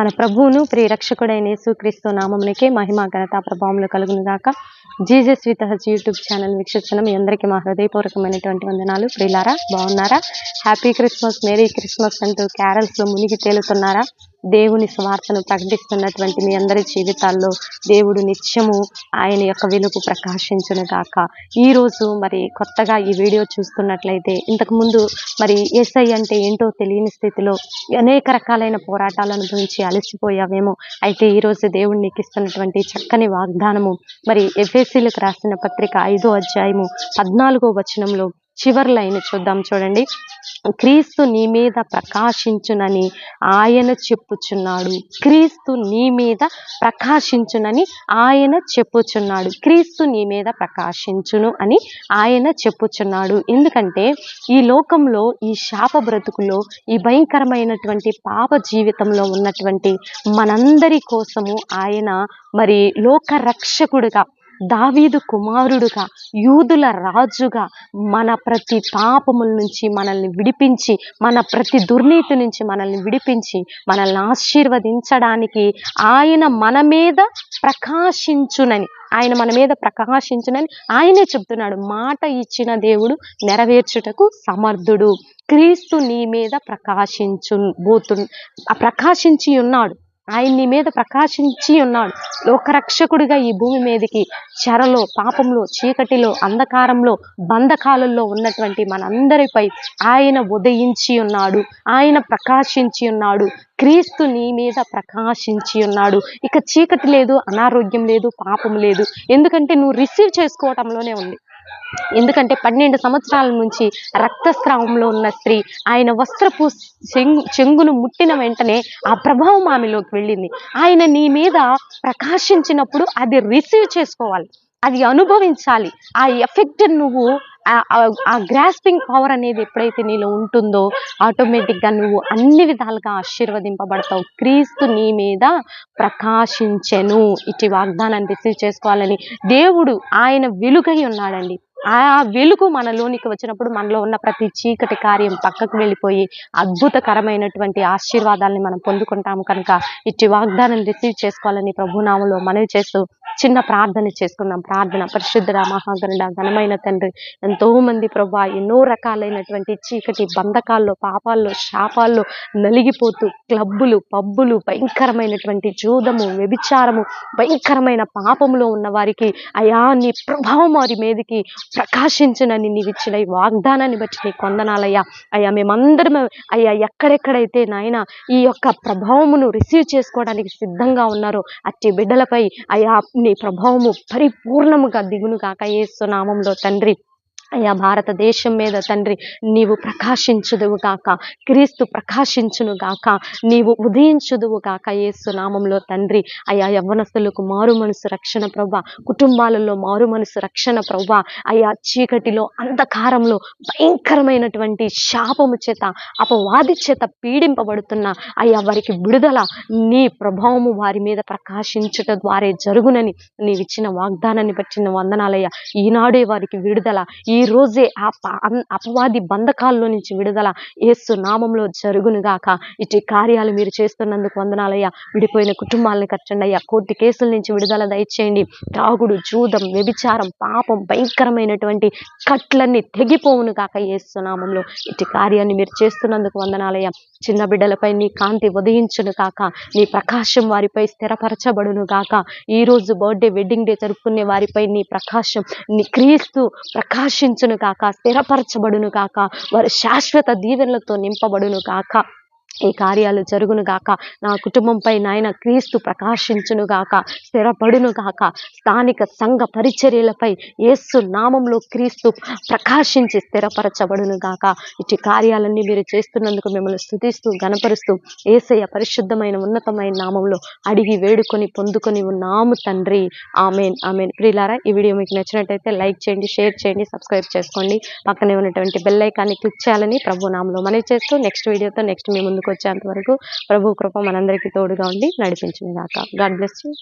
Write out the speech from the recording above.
మన ప్రభువును ప్రియరక్షకుడైన యేసుక్రీస్తు నామమునికే మహిమ ఘనత ప్రభావములు కలుగును గాక. Jesus with us YouTube channel వీక్షిస్తున్న మీ అందరికీ మా హృదయపూర్వకమైనటువంటి వందనాలు. ప్రియులారా బాగున్నారా? హ్యాపీ క్రిస్మస్ మేరీ క్రిస్మస్ అంటూ క్యారల్స్లో మునిగి తేలుతున్నారా? దేవుని స్వార్థను ప్రకటిస్తున్నటువంటి మీ అందరి జీవితాల్లో దేవుడు నిత్యము ఆయన యొక్క వెలుగు ప్రకాశించును గాక. ఈ రోజు మరి కొత్తగా ఈ వీడియో చూస్తున్నట్లయితే ఇంతకు ముందు మరి ఎస్ఐ అంటే ఏంటో తెలియని స్థితిలో అనేక రకాలైన పోరాటాలు అనుభవించి అలసిపోయావేమో. అయితే ఈ రోజు దేవుడు నీకు ఇస్తున్నటువంటి చక్కని వాగ్దానము మరి ఎఫ్ఎస్సీలకు రాసిన పత్రిక ఐదో అధ్యాయము పద్నాలుగో వచనంలో చివరి లైన్ చూద్దాం చూడండి. క్రీస్తు నీ మీద ప్రకాశించునని ఆయన చెప్పుచున్నాడు. క్రీస్తు నీ మీద ప్రకాశించునని ఆయన చెప్పుచున్నాడు. క్రీస్తు నీ మీద ప్రకాశించును అని ఆయన చెప్పుచున్నాడు. ఎందుకంటే ఈ లోకంలో ఈ శాప బ్రతుకులో ఈ భయంకరమైనటువంటి పాప జీవితంలో ఉన్నటువంటి మనందరి కోసము ఆయన మరి లోక రక్షకుడుగా దావీదు కుమారుడుగా యూదుల రాజుగా మన ప్రతి పాపముల నుంచి మనల్ని విడిపించి మన ప్రతి దుర్నీతి నుంచి మనల్ని విడిపించి మనల్ని ఆశీర్వదించడానికి ఆయన మన మీద ప్రకాశించునని ఆయన మన మీద ప్రకాశించునని ఆయనే చెప్తున్నాడు. మాట ఇచ్చిన దేవుడు నెరవేర్చుటకు సమర్థుడు. క్రీస్తు నీ మీద ప్రకాశించు బోతు ప్రకాశించి ఉన్నాడు. ఆయన నీ మీద ప్రకాశించి ఉన్నాడు. లోకరక్షకుడిగా ఈ భూమి మీదకి చెరలో పాపంలో చీకటిలో అంధకారంలో బంధకాలలో ఉన్నటువంటి మనందరిపై ఆయన ఉదయించి ఉన్నాడు. ఆయన ప్రకాశించి ఉన్నాడు. క్రీస్తు నీ మీద ప్రకాశించి ఉన్నాడు. ఇక చీకటి లేదు అనారోగ్యం లేదు పాపం లేదు. ఎందుకంటే నువ్వు రిసీవ్ చేసుకోవటంలోనే ఉంది. ఎందుకంటే పన్నెండు సంవత్సరాల నుంచి రక్తస్రావంలో ఉన్న స్త్రీ ఆయన వస్త్రపు చెంగు చెంగును ముట్టిన వెంటనే ఆ ప్రభావం ఆమెలోకి వెళ్ళింది. ఆయన నీ మీద ప్రకాశించినప్పుడు అది రిసీవ్ చేసుకోవాలి. అది అనుభవించాలి. ఆ ఎఫెక్ట్ నువ్వు ఆ- ఆ గ్రాస్పింగ్ పవర్ అనేది ఎప్పుడైతే నీలో ఉంటుందో ఆటోమేటిక్గా నువ్వు అన్ని విధాలుగా ఆశీర్వదింపబడతావు. క్రీస్తు నీ మీద ప్రకాశించెను. ఇటు వాగ్దానాన్ని రిసీవ్ చేసుకోవాలని దేవుడు ఆయన వెలుగై ఉన్నాడండి. ఆ వెలుగు మనలోనికి వచ్చినప్పుడు మనలో ఉన్న ప్రతి చీకటి కార్యం పక్కకు వెళ్ళిపోయి అద్భుతకరమైనటువంటి ఆశీర్వాదాలని మనం పొందుకుంటాము కనుక ఇట్టి వాగ్దానం రిసీవ్ చేసుకోవాలని ప్రభునామంలో మనవి చేస్తూ చిన్న ప్రార్థన చేసుకున్నాం ప్రార్థన పరిశుద్ధ మహాగరుడ ఘనమైన తండ్రి. ఎంతో మంది ప్రభా ఎన్నో రకాలైనటువంటి చీకటి బంధకాల్లో పాపాల్లో శాపాల్లో నలిగిపోతూ క్లబ్బులు పబ్బులు భయంకరమైనటువంటి జూదము వ్యభిచారము భయంకరమైన పాపములో ఉన్న వారికి అయా నీ ప్రభావం వారి మీదకి ప్రకాశించనని నీవిచ్చిన ఈ వాగ్దానాన్ని బట్టి నీ కొందనాలయ్యా. అయ్యా మేమందరం అయ్యా ఎక్కడెక్కడైతే నాయన ఈ యొక్క ప్రభావమును రిసీవ్ చేసుకోవడానికి సిద్ధంగా ఉన్నారో అట్టి బిడ్డలపై అయా నీ ప్రభావము పరిపూర్ణముగా దిగును కాక ఏసు నామంలో తండ్రి. అయ్యా భారతదేశం మీద తండ్రి నీవు ప్రకాశించుదువు గాక. క్రీస్తు ప్రకాశించును గాక. నీవు ఉదయించుదువు గాక యేసు నామంలో తండ్రి. అయ్యా యవ్వనస్తులకు మారు మనసు రక్షణ ప్రభ కుటుంబాలలో మారు మనసు రక్షణ ప్రభ అయ్యా చీకటిలో అంధకారంలో భయంకరమైనటువంటి శాపము చేత అపవాది చేత పీడింపబడుతున్న అయ్యా వారికి విడుదల నీ ప్రభావము వారి మీద ప్రకాశించుట ద్వారే జరుగునని నీవిచ్చిన వాగ్దానాన్ని బట్టిన వందనాలయ్యా. ఈనాడే వారికి విడుదల ఈ రోజే ఆ అపవాది బంధకాల్లో నుంచి విడుదల ఏసు నామంలో జరుగునుగాక ఇటు కార్యాలు మీరు చేస్తున్నందుకు వందనాలయ్యా. విడిపోయిన కుటుంబాలను కట్టండి అయ్యా కోర్టు కేసుల నుంచి విడుదల దయచేయండి. తాగుడు జూదం వ్యభిచారం పాపం భయంకరమైనటువంటి కట్లన్నీ తెగిపోవును కాక ఏసునామంలో ఇటు కార్యాన్ని మీరు చేస్తున్నందుకు వందనాలయ్యా. చిన్న బిడ్డలపై నీ కాంతి ఉదయించును కాక నీ ప్రకాశం వారిపై స్థిరపరచబడును గాక. ఈ రోజు బర్త్డే వెడ్డింగ్ డే జరుపుకునే వారిపై నీ ప్రకాశం నీ క్రీస్తు ప్రకాశం ప్రకాశించును కాక స్థిరపరచబడును కాక వారు శాశ్వత దీవెనలతో నింపబడును కాక. ఈ కార్యాలు జరుగును గాక. నా కుటుంబంపై నాయన క్రీస్తు ప్రకాశించును గాక స్థిరపడును గాక. స్థానిక సంఘ పరిచర్యలపై యేసు నామంలో క్రీస్తు ప్రకాశించి స్థిరపరచబడును గాక. ఇటు కార్యాలన్నీ మీరు చేస్తున్నందుకు మిమ్మల్ని స్థుతిస్తూ గణపరుస్తూ ఏసయ్య పరిశుద్ధమైన ఉన్నతమైన నామంలో అడిగి వేడుకొని పొందుకొని ఉన్నాము తండ్రి. Amen amen. ప్రియులారా ఈ వీడియో మీకు నచ్చినట్టయితే లైక్ చేయండి షేర్ చేయండి సబ్స్క్రైబ్ చేసుకోండి. పక్కనే ఉన్నటువంటి బెల్ ఐకాన్ని క్లిక్ చేయాలని ప్రభు నామంలో మనవి చేస్తూ నెక్స్ట్ వీడియోతో నెక్స్ట్ మీ ముందుకు వచ్చేంత వరకు ప్రభు కృప మనందరికీ తోడుగా ఉండి నడిపించిన దాకా. God bless you